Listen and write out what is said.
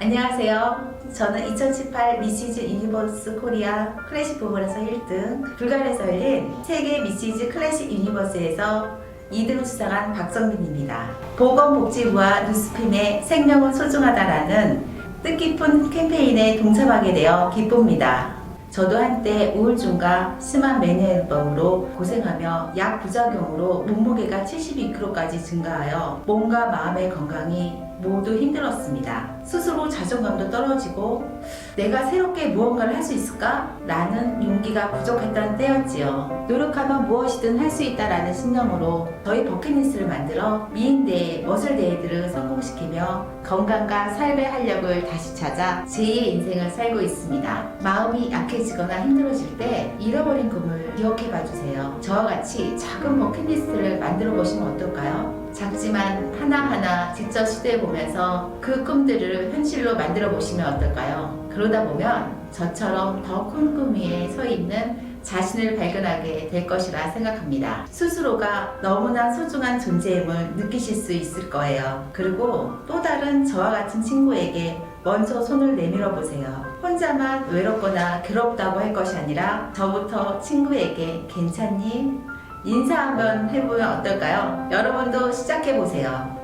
안녕하세요. 저는 2018 미시즈 유니버스 코리아 클래식 부문에서 1등, 불가리아에서 열린 세계 미시즈 클래식 유니버스에서 2등을 수상한 박성민입니다. 보건복지부와 뉴스핌의 생명은 소중하다라는 뜻깊은 캠페인에 동참하게 되어 기쁩니다. 저도 한때 우울증과 심한 매니아병으로 고생하며 약 부작용으로 몸무게가 72kg까지 증가하여 몸과 마음의 건강이 모두 힘들었습니다. 스스로 자존감도 떨어지고 내가 새롭게 무언가를 할 수 있을까? 라는 용기가 부족했던 때였지요. 노력하면 무엇이든 할 수 있다라는 신념으로 저희 버킷리스트를 만들어 미인대회, 머슬대회들을 성공시키며 건강과 삶의 활력을 다시 찾아 제2의 인생을 살고 있습니다. 마음이 약해지거나 힘들어질 때 잃어버린 꿈을 기억해 봐주세요. 저와 같이 작은 버킷리스트를 만들어 보시면 어떨까요? 작지만 하나하나 직접 시도해 보면서 그 꿈들을 현실로 만들어 보시면 어떨까요? 그러다 보면 저처럼 더 큰 꿈 위에 서 있는 자신을 발견하게 될 것이라 생각합니다. 스스로가 너무나 소중한 존재임을 느끼실 수 있을 거예요. 그리고 또 다른 저와 같은 친구에게 먼저 손을 내밀어 보세요. 혼자만 외롭거나 괴롭다고 할 것이 아니라 저부터 친구에게 괜찮니? 인사 한번 해보면 어떨까요? 여러분도 시작해 보세요.